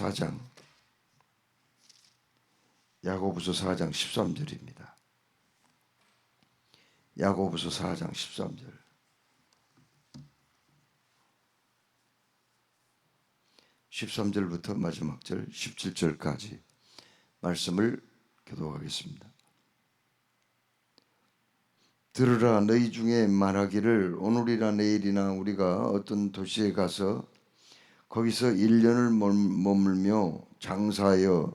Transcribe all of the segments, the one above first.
4장 야고보서 4장 13절입니다. 야고보서 4장 13절. (13절부터) 마지막 절 (17절까지) 말씀을 교독하겠습니다. 들으라 너희 중에 말하기를 오늘이나 내일이나 우리가 어떤 도시에 가서 거기서 1년을 머물며 장사하여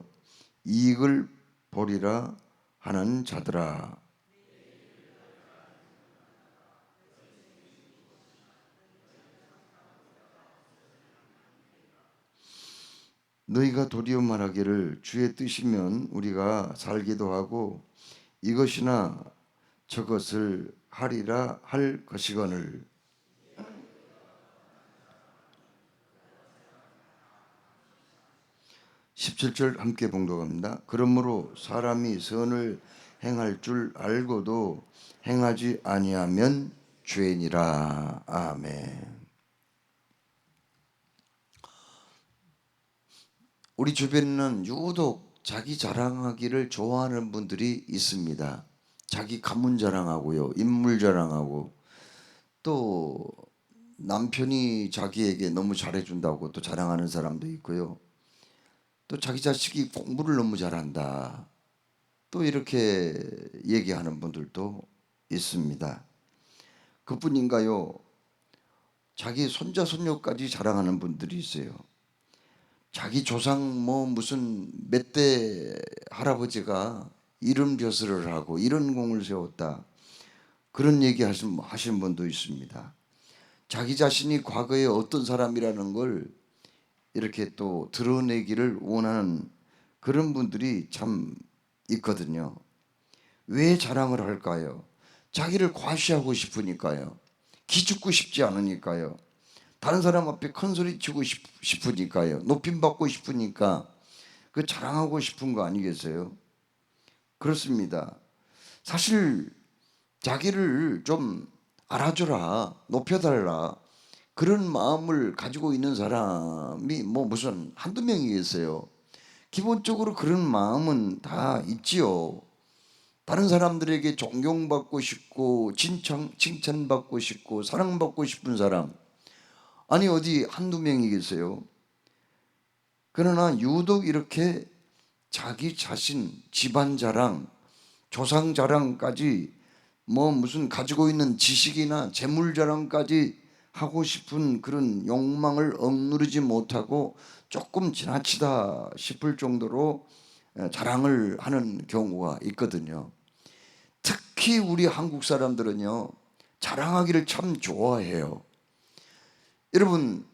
이익을 보리라 하는 자들아. 너희가 도리어 말하기를 주의 뜻이면 우리가 살기도 하고 이것이나 저것을 하리라 할 것이거늘 17절 함께 봉독합니다. 그러므로 사람이 선을 행할 줄 알고도 행하지 아니하면 죄니라. 아멘. 우리 주변에는 유독 자기 자랑하기를 좋아하는 분들이 있습니다. 자기 가문 자랑하고요, 인물 자랑하고 또 남편이 자기에게 너무 잘해준다고 또 자랑하는 사람도 있고요. 또 자기 자식이 공부를 너무 잘한다. 또 이렇게 얘기하는 분들도 있습니다. 그뿐인가요? 자기 손자 손녀까지 자랑하는 분들이 있어요. 자기 조상 뭐 무슨 몇 대 할아버지가 이런 벼슬을 하고 이런 공을 세웠다. 그런 얘기 하신, 하신 분도 있습니다. 자기 자신이 과거에 어떤 사람이라는 걸 이렇게 또 드러내기를 원하는 그런 분들이 참 있거든요. 왜 자랑을 할까요? 자기를 과시하고 싶으니까요. 기죽고 싶지 않으니까요. 다른 사람 앞에 큰 소리 치고 싶, 으니까요 높임 받고 싶으니까 그 자랑하고 싶은 거 아니겠어요? 그렇습니다. 사실 자기를 좀 알아줘라, 높여달라. 그런 마음을 가지고 있는 사람이 뭐 무슨 한두 명이겠어요. 기본적으로 그런 마음은 다 있지요. 다른 사람들에게 존경받고 싶고 칭찬, 칭찬받고 싶고 사랑받고 싶은 사람 아니 어디 한두 명이겠어요. 그러나 유독 이렇게 자기 자신 집안 자랑 조상 자랑까지 뭐 무슨 가지고 있는 지식이나 재물 자랑까지 하고 싶은 그런 욕망을 억누르지 못하고 조금 지나치다 싶을 정도로 자랑을 하는 경우가 있거든요. 특히 우리 한국 사람들은요, 자랑하기를 참 좋아해요. 여러분,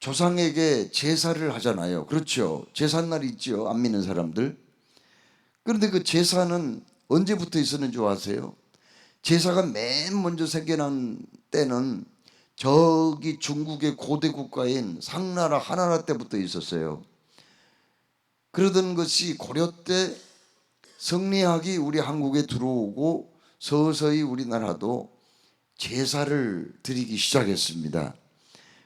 조상에게 제사를 하잖아요. 그렇죠. 제삿날 있죠. 안 믿는 사람들. 그런데 그 제사는 언제부터 있었는지 아세요? 제사가 맨 먼저 생겨난 때는 저기 중국의 고대 국가인 상나라 하나라 때부터 있었어요. 그러던 것이 고려 때 성리학이 우리 한국에 들어오고 서서히 우리나라도 제사를 드리기 시작했습니다.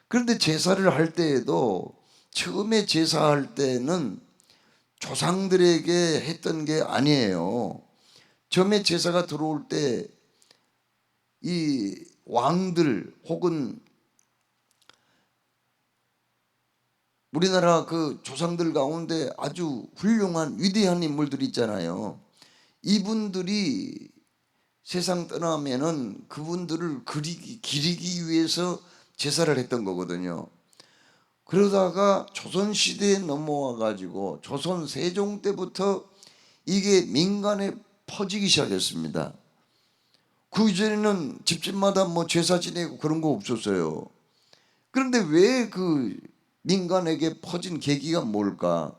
그런데 제사를 할 때에도 처음에 제사할 때는 조상들에게 했던 게 아니에요. 처음에 제사가 들어올 때 이 왕들 혹은 우리나라 그 조상들 가운데 아주 훌륭한 위대한 인물들 있잖아요. 이분들이 세상 떠나면은 그분들을 그리기, 기리기 위해서 제사를 했던 거거든요. 그러다가 조선시대에 넘어와 가지고 조선 세종 때부터 이게 민간에 퍼지기 시작했습니다. 그 이전에는 집집마다 뭐 제사 지내고 그런 거 없었어요. 그런데 왜 그 민간에게 퍼진 계기가 뭘까?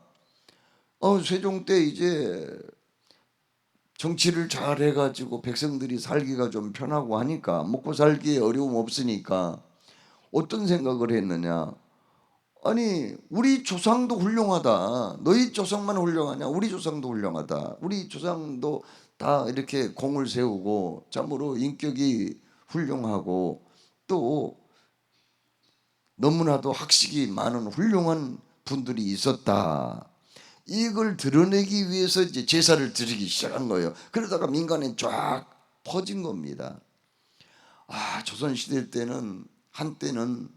어, 세종 때 이제 정치를 잘 해가지고 백성들이 살기가 좀 편하고 하니까 먹고 살기에 어려움 없으니까 어떤 생각을 했느냐? 아니 우리 조상도 훌륭하다. 너희 조상만 훌륭하냐? 우리 조상도 훌륭하다. 우리 조상도 다 이렇게 공을 세우고 참으로 인격이 훌륭하고 또 너무나도 학식이 많은 훌륭한 분들이 있었다. 이걸 드러내기 위해서 이제 제사를 드리기 시작한 거예요. 그러다가 민간에 쫙 퍼진 겁니다. 아, 조선시대 때는 한때는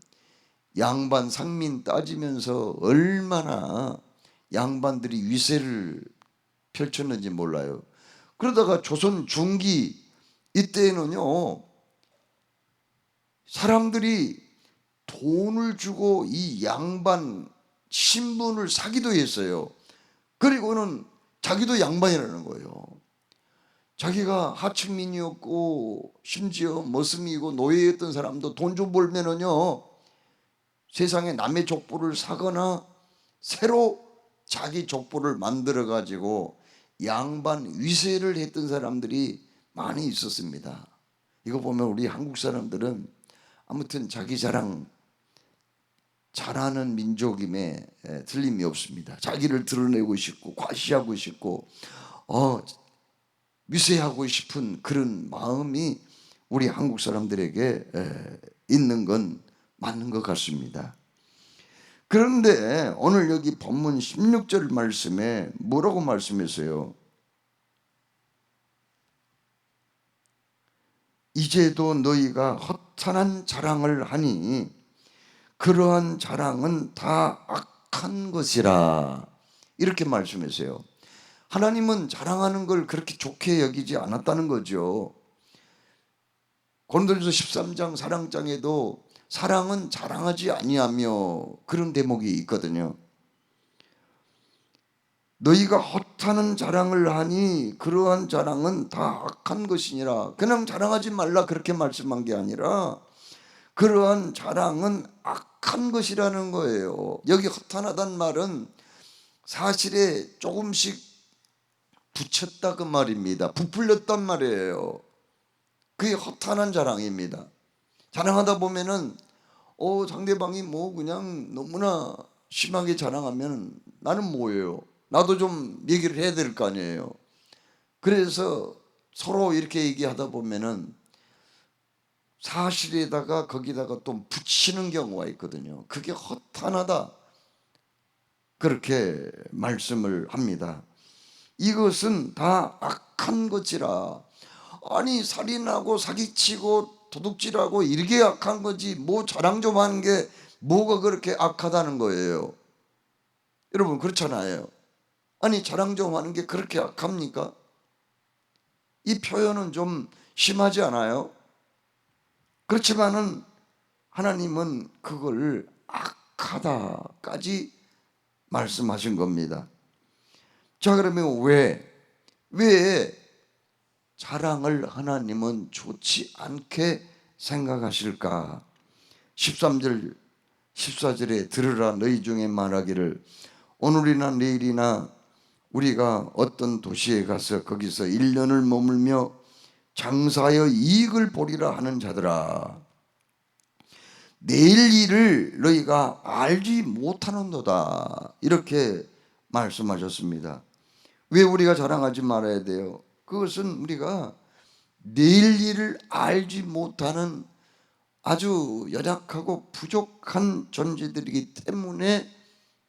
양반 상민 따지면서 얼마나 양반들이 위세를 펼쳤는지 몰라요. 그러다가 조선 중기 이때는요 사람들이 돈을 주고 이 양반 신분을 사기도 했어요. 그리고는 자기도 양반이라는 거예요. 자기가 하층민이었고 심지어 머슴이고 노예였던 사람도 돈 좀 벌면은요 세상에 남의 족보를 사거나 새로 자기 족보를 만들어 가지고 양반 위세를 했던 사람들이 많이 있었습니다. 이거 보면 우리 한국 사람들은 아무튼 자기 자랑 잘하는 민족임에 에, 틀림이 없습니다. 자기를 드러내고 싶고 과시하고 싶고 어, 위세하고 싶은 그런 마음이 우리 한국 사람들에게 에, 있는 건 맞는 것 같습니다. 그런데 오늘 여기 본문 16절 말씀에 뭐라고 말씀했어요? 이제도 너희가 허탄한 자랑을 하니 그러한 자랑은 다 악한 것이라 이렇게 말씀했어요. 하나님은 자랑하는 걸 그렇게 좋게 여기지 않았다는 거죠. 고린도전서 13장 사랑장에도 사랑은 자랑하지 아니하며 그런 대목이 있거든요. 너희가 헛하는 자랑을 하니 그러한 자랑은 다 악한 것이니라. 그냥 자랑하지 말라 그렇게 말씀한 게 아니라 그러한 자랑은 악한 것이라는 거예요. 여기 허탄하단 말은 사실에 조금씩 붙였다 그 말입니다. 부풀렸단 말이에요. 그게 허탄한 자랑입니다. 자랑하다 보면은 어 상대방이 뭐 그냥 너무나 심하게 자랑하면 나는 뭐예요? 나도 좀 얘기를 해야 될 거 아니에요. 그래서 서로 이렇게 얘기하다 보면은 사실에다가 거기다가 또 붙이는 경우가 있거든요. 그게 허탄하다. 그렇게 말씀을 합니다. 이것은 다 악한 것이라. 아니 살인하고 사기치고 도둑질하고 이렇게 악한 거지 뭐 자랑 좀 하는 게 뭐가 그렇게 악하다는 거예요. 여러분 그렇잖아요. 아니 자랑 좀 하는 게 그렇게 악합니까? 이 표현은 좀 심하지 않아요? 그렇지만은 하나님은 그걸 악하다까지 말씀하신 겁니다. 자 그러면 왜? 왜 자랑을 하나님은 좋지 않게 생각하실까? 13절 14절에 들으라 너희 중에 말하기를 오늘이나 내일이나 우리가 어떤 도시에 가서 거기서 1년을 머물며 장사하여 이익을 보리라 하는 자들아 내일 일을 너희가 알지 못하는도다 이렇게 말씀하셨습니다. 왜 우리가 자랑하지 말아야 돼요? 그것은 우리가 내일 일을 알지 못하는 아주 연약하고 부족한 존재들이기 때문에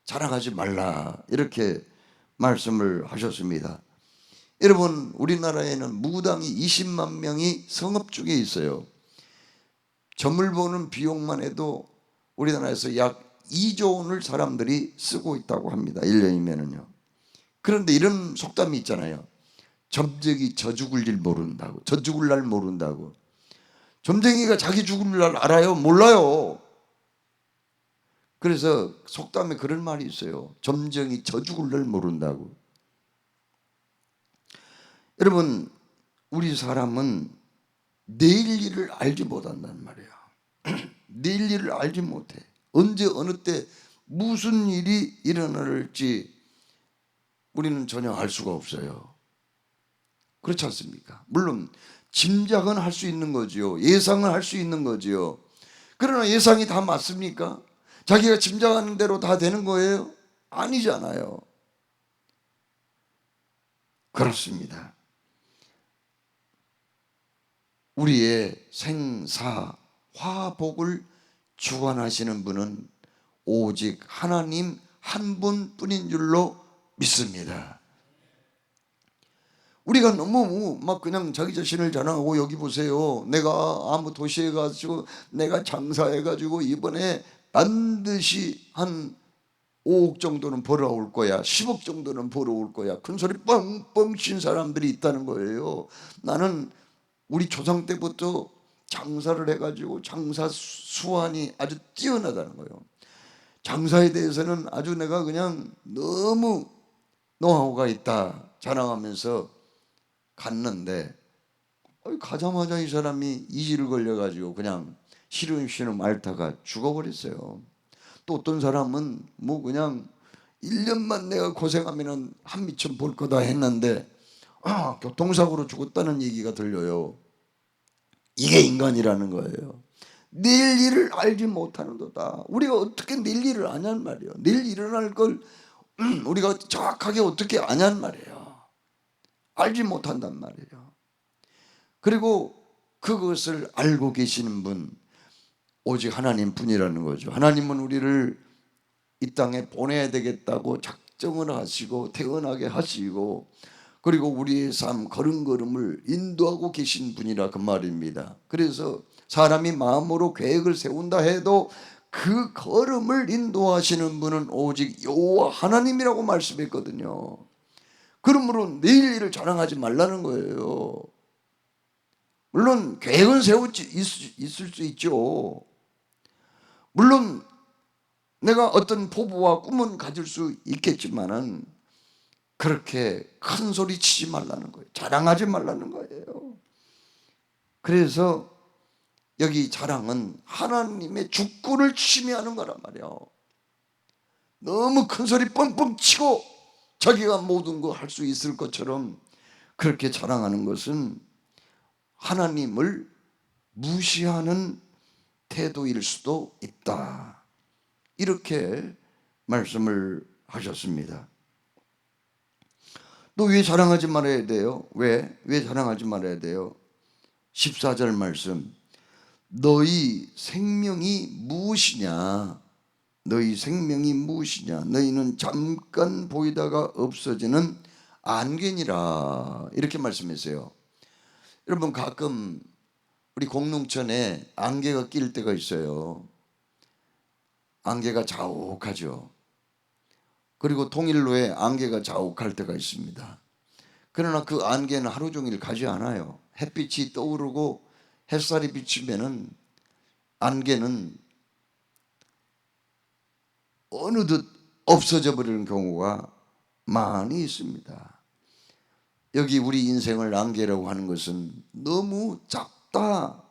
자랑하지 말라 이렇게 말씀을 하셨습니다. 여러분 우리나라에는 무당이 20만 명이 성읍 중에 있어요. 점을 보는 비용만 해도 우리나라에서 약 2조 원을 사람들이 쓰고 있다고 합니다. 1년이면은요. 그런데 이런 속담이 있잖아요. 점쟁이 저 죽을 일 모른다고. 저 죽을 날 모른다고. 점쟁이가 자기 죽을 날 알아요? 몰라요. 그래서 속담에 그런 말이 있어요. 점쟁이 저 죽을 날 모른다고. 여러분, 우리 사람은 내일 일을 알지 못한단 말이에요. 내일 일을 알지 못해. 언제 어느 때 무슨 일이 일어날지 우리는 전혀 알 수가 없어요. 그렇지 않습니까? 물론 짐작은 할 수 있는 거지요. 예상은 할 수 있는 거지요. 그러나 예상이 다 맞습니까? 자기가 짐작하는 대로 다 되는 거예요? 아니잖아요. 그렇습니다. 우리의 생사 화복을 주관하시는 분은 오직 하나님 한 분뿐인 줄로 믿습니다. 우리가 너무 막 그냥 자기 자신을 자랑하고 여기 보세요. 내가 아무 도시에 가지고 내가 장사해 가지고 이번에 반드시 한 5억 정도는 벌어올 거야. 10억 정도는 벌어올 거야. 큰 소리 뻥뻥 친 사람들이 있다는 거예요. 나는 우리 조상 때부터 장사를 해가지고 장사 수완이 아주 뛰어나다는 거예요. 장사에 대해서는 아주 내가 그냥 너무 노하우가 있다 자랑하면서 갔는데 가자마자 이 사람이 이지를 걸려가지고 그냥 시름 시름 앓다가 죽어버렸어요. 또 어떤 사람은 뭐 그냥 1년만 내가 고생하면은 한 미천 벌 거다 했는데 아, 교통사고로 죽었다는 얘기가 들려요. 이게 인간이라는 거예요. 내일 일을 알지 못하는도다. 우리가 어떻게 내일 일을 아냔 말이에요. 내일 일어날 걸 음, 우리가 정확하게 어떻게 아냔 말이에요. 알지 못한단 말이에요. 그리고 그것을 알고 계시는 분 오직 하나님 뿐이라는 거죠. 하나님은 우리를 이 땅에 보내야 되겠다고 작정을 하시고 태어나게 하시고 그리고 우리의 삶 걸음걸음을 인도하고 계신 분이라 그 말입니다. 그래서 사람이 마음으로 계획을 세운다 해도 그 걸음을 인도하시는 분은 오직 여호와 하나님이라고 말씀했거든요. 그러므로 내일 일을 자랑하지 말라는 거예요. 물론 계획은 세우지 있을 수 있죠. 물론 내가 어떤 포부와 꿈은 가질 수 있겠지만은 그렇게 큰 소리 치지 말라는 거예요. 자랑하지 말라는 거예요. 그래서 여기 자랑은 하나님의 주권을 침해하는 거란 말이에요. 너무 큰 소리 뻥뻥 치고 자기가 모든 거 할 수 있을 것처럼 그렇게 자랑하는 것은 하나님을 무시하는 태도일 수도 있다. 이렇게 말씀을 하셨습니다. 또 왜 자랑하지 말아야 돼요? 왜? 왜 자랑하지 말아야 돼요? 14절 말씀. 너희 생명이 무엇이냐? 너희 생명이 무엇이냐? 너희는 잠깐 보이다가 없어지는 안개니라. 이렇게 말씀했어요. 여러분 가끔 우리 공릉천에 안개가 낄 때가 있어요. 안개가 자욱하죠. 그리고 통일로에 안개가 자욱할 때가 있습니다. 그러나 그 안개는 하루 종일 가지 않아요. 햇빛이 떠오르고 햇살이 비치면은 안개는 어느덧 없어져 버리는 경우가 많이 있습니다. 여기 우리 인생을 안개라고 하는 것은 너무 작다.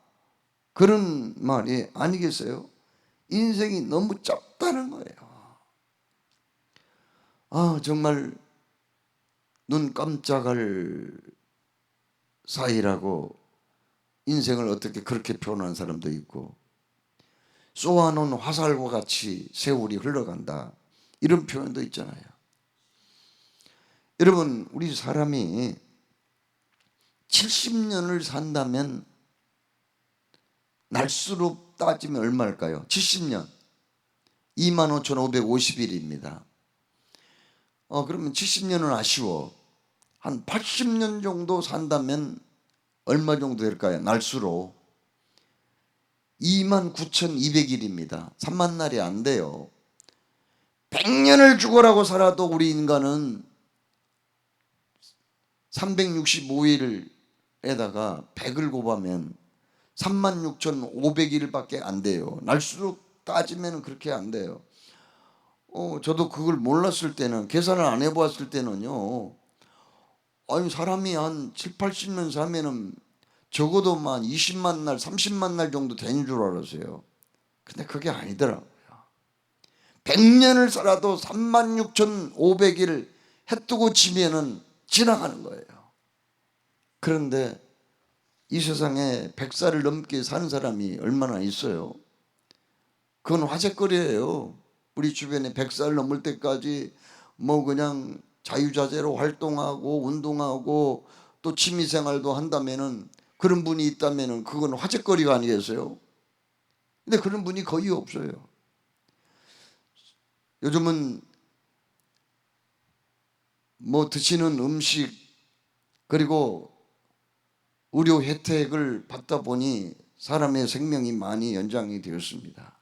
그런 말이 아니겠어요? 인생이 너무 작다는 거예요. 아, 정말 눈 깜짝할 사이라고 인생을 어떻게 그렇게 표현하는 사람도 있고 쏘아놓은 화살과 같이 세월이 흘러간다. 이런 표현도 있잖아요. 여러분, 우리 사람이 70년을 산다면 날수로 따지면 얼마일까요? 70년. 25,550일입니다. 어, 그러면 70년은 아쉬워. 한 80년 정도 산다면 얼마 정도 될까요? 날수로. 29,200일입니다. 3만 날이 안 돼요. 100년을 죽어라고 살아도 우리 인간은 365일에다가 100을 곱하면 36,500일밖에 안 돼요. 날수로 따지면 그렇게 안 돼요. 어, 저도 그걸 몰랐을 때는 계산을 안 해보았을 때는요. 아니 사람이 한 7, 80년 사면은 적어도 만 20만 날, 30만 날 정도 되는 줄 알았어요. 근데 그게 아니더라고요. 100년을 살아도 36,500일 해 뜨고 지면은 지나가는 거예요. 그런데 이 세상에 100살을 넘게 사는 사람이 얼마나 있어요? 그건 화제거리예요. 우리 주변에 100살 넘을 때까지 뭐 그냥 자유자재로 활동하고 운동하고 또 취미생활도 한다면은 그런 분이 있다면은 그건 화제거리가 아니겠어요? 근데 그런 분이 거의 없어요. 요즘은 뭐 드시는 음식 그리고 의료 혜택을 받다 보니 사람의 생명이 많이 연장이 되었습니다.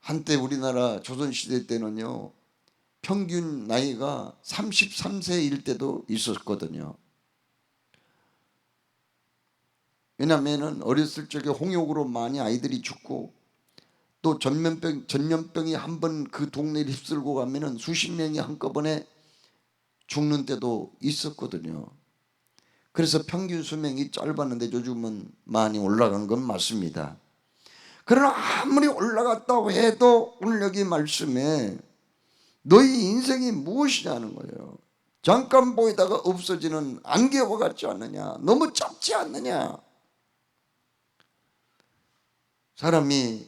한때 우리나라 조선시대 때는요, 평균 나이가 33세일 때도 있었거든요. 왜냐하면 어렸을 적에 홍역으로 많이 아이들이 죽고 또 전면병 전염병이 한 번 그 동네를 휩쓸고 가면은 수십 명이 한꺼번에 죽는 때도 있었거든요. 그래서 평균 수명이 짧았는데 요즘은 많이 올라간 건 맞습니다. 그러나 아무리 올라갔다고 해도 오늘 여기 말씀에 너희 인생이 무엇이냐는 거예요. 잠깐 보이다가 없어지는 안개와 같지 않느냐? 너무 짧지 않느냐? 사람이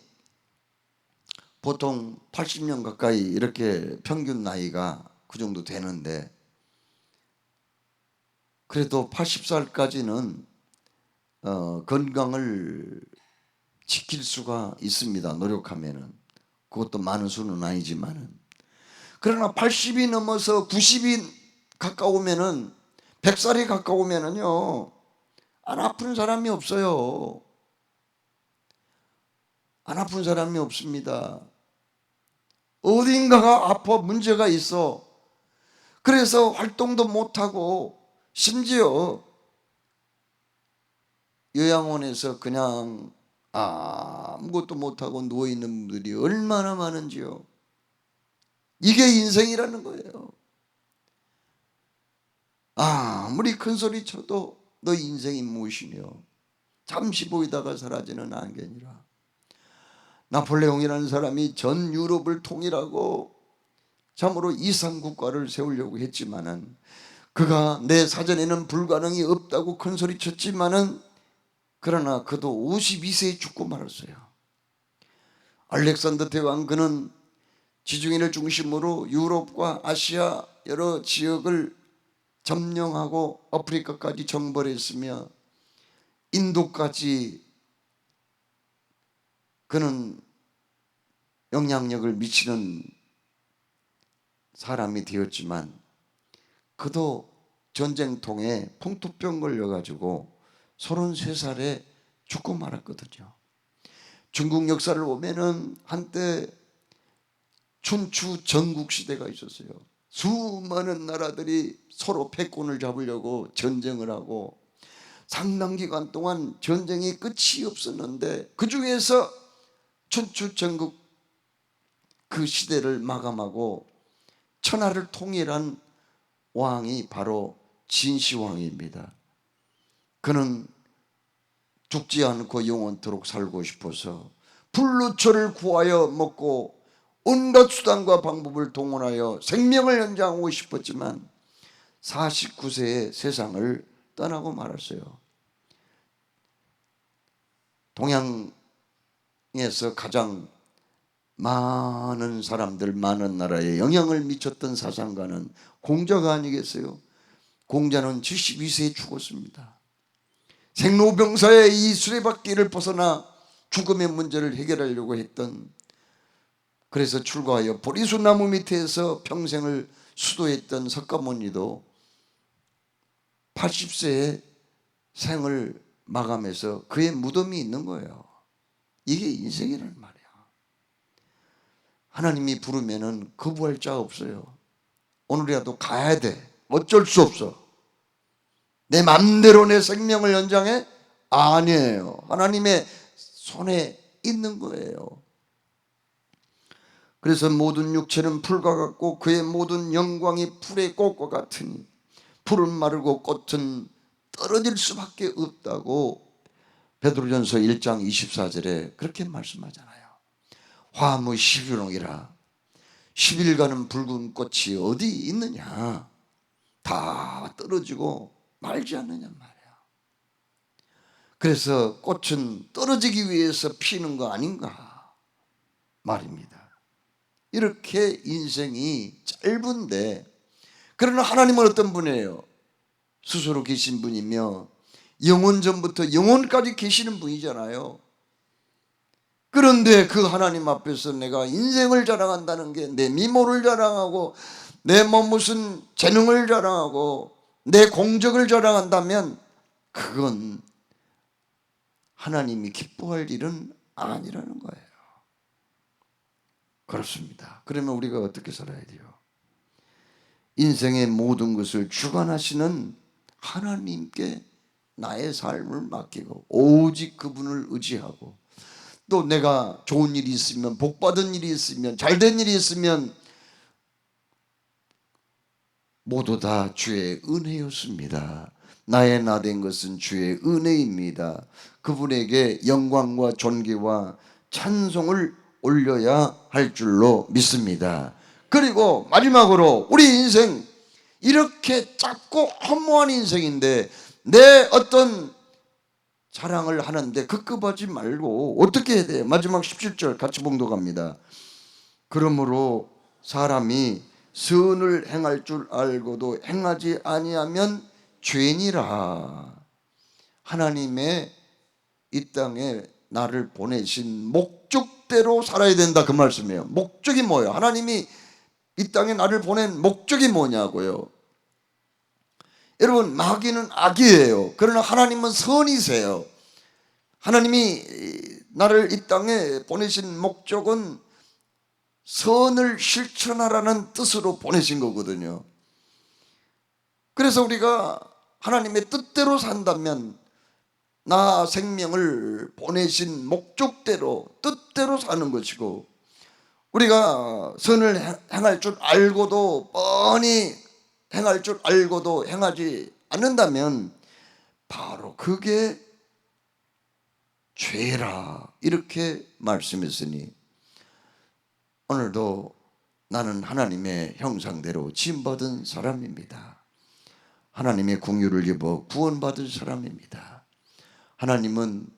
보통 80년 가까이 이렇게 평균 나이가 그 정도 되는데 그래도 80살까지는 어, 건강을 지킬 수가 있습니다. 노력하면은 그것도 많은 수는 아니지만은 그러나 80이 넘어서 90이 가까우면은 100살이 가까우면은요 안 아픈 사람이 없어요. 안 아픈 사람이 없습니다. 어딘가가 아파 문제가 있어. 그래서 활동도 못하고 심지어 요양원에서 그냥 아무것도 못하고 누워있는 분들이 얼마나 많은지요. 이게 인생이라는 거예요. 아무리 큰 소리 쳐도 너 인생이 무엇이며 잠시 보이다가 사라지는 안개니라. 나폴레옹이라는 사람이 전 유럽을 통일하고 참으로 이상 국가를 세우려고 했지만은 그가 내 사전에는 불가능이 없다고 큰 소리 쳤지만은 그러나 그도 52세에 죽고 말았어요. 알렉산더 대왕 그는 지중해를 중심으로 유럽과 아시아 여러 지역을 점령하고 아프리카까지 정벌했으며 인도까지 그는 영향력을 미치는 사람이 되었지만 그도 전쟁통에 풍토병 걸려가지고 33살에 죽고 말았거든요. 중국 역사를 보면은 한때 춘추 전국 시대가 있었어요. 수많은 나라들이 서로 패권을 잡으려고 전쟁을 하고 상당 기간 동안 전쟁이 끝이 없었는데 그 중에서 춘추 전국 그 시대를 마감하고 천하를 통일한 왕이 바로 진시황입니다. 그는 죽지 않고 영원토록 살고 싶어서 불루초를 구하여 먹고 온갖 수단과 방법을 동원하여 생명을 연장하고 싶었지만 49세에 세상을 떠나고 말았어요. 동양 에서 가장 많은 사람들, 많은 나라에 영향을 미쳤던 사상가는 공자가 아니겠어요? 공자는 72세에 죽었습니다. 생로병사의 이 수레바퀴를 벗어나 죽음의 문제를 해결하려고 했던 그래서 출가하여 보리수 나무 밑에서 평생을 수도했던 석가모니도 80세에 생을 마감해서 그의 무덤이 있는 거예요. 이게 인생이란 말이야. 하나님이 부르면은 거부할 자 없어요. 오늘이라도 가야 돼. 어쩔 수 없어. 내 맘대로 내 생명을 연장해? 아니에요. 하나님의 손에 있는 거예요. 그래서 모든 육체는 풀과 같고 그의 모든 영광이 풀의 꽃과 같으니 풀은 마르고 꽃은 떨어질 수밖에 없다고 베드로전서 1장 24절에 그렇게 말씀하잖아요. 화무 11홍이라 10일간은 붉은 꽃이 어디 있느냐 다 떨어지고 말지 않느냐 말이야. 그래서 꽃은 떨어지기 위해서 피는 거 아닌가 말입니다. 이렇게 인생이 짧은데 그러나 하나님은 어떤 분이에요? 스스로 계신 분이며 영원 전부터 영원까지 계시는 분이잖아요. 그런데 그 하나님 앞에서 내가 인생을 자랑한다는 게 내 미모를 자랑하고 내 뭐 무슨 재능을 자랑하고 내 공적을 자랑한다면 그건 하나님이 기뻐할 일은 아니라는 거예요. 그렇습니다. 그러면 우리가 어떻게 살아야 돼요? 인생의 모든 것을 주관하시는 하나님께 나의 삶을 맡기고 오직 그분을 의지하고 또 내가 좋은 일이 있으면 복 받은 일이 있으면 잘된 일이 있으면 모두 다 주의 은혜였습니다. 나의 나 된 것은 주의 은혜입니다. 그분에게 영광과 존귀와 찬송을 올려야 할 줄로 믿습니다. 그리고 마지막으로 우리 인생 이렇게 짧고 허무한 인생인데 내 어떤 자랑을 하는데 급급하지 말고 어떻게 해야 돼요? 마지막 17절 같이 봉독합니다. 그러므로 사람이 선을 행할 줄 알고도 행하지 아니하면 죄니라. 하나님의 이 땅에 나를 보내신 목적대로 살아야 된다 그 말씀이에요. 목적이 뭐예요? 하나님이 이 땅에 나를 보낸 목적이 뭐냐고요? 여러분 마귀는 악이에요. 그러나 하나님은 선이세요. 하나님이 나를 이 땅에 보내신 목적은 선을 실천하라는 뜻으로 보내신 거거든요. 그래서 우리가 하나님의 뜻대로 산다면 나 생명을 보내신 목적대로 뜻대로 사는 것이고 우리가 선을 행할 줄 알고도 뻔히 행할 줄 알고도 행하지 않는다면 바로 그게 죄라 이렇게 말씀했으니 오늘도 나는 하나님의 형상대로 지음받은 사람입니다. 하나님의 궁유를 입어 구원받은 사람입니다. 하나님은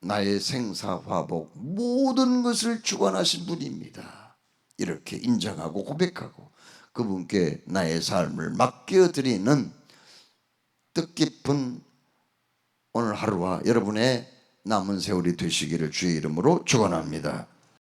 나의 생사화복 모든 것을 주관하신 분입니다. 이렇게 인정하고 고백하고 그분께 나의 삶을 맡겨드리는 뜻깊은 오늘 하루와 여러분의 남은 세월이 되시기를 주의 이름으로 축원합니다.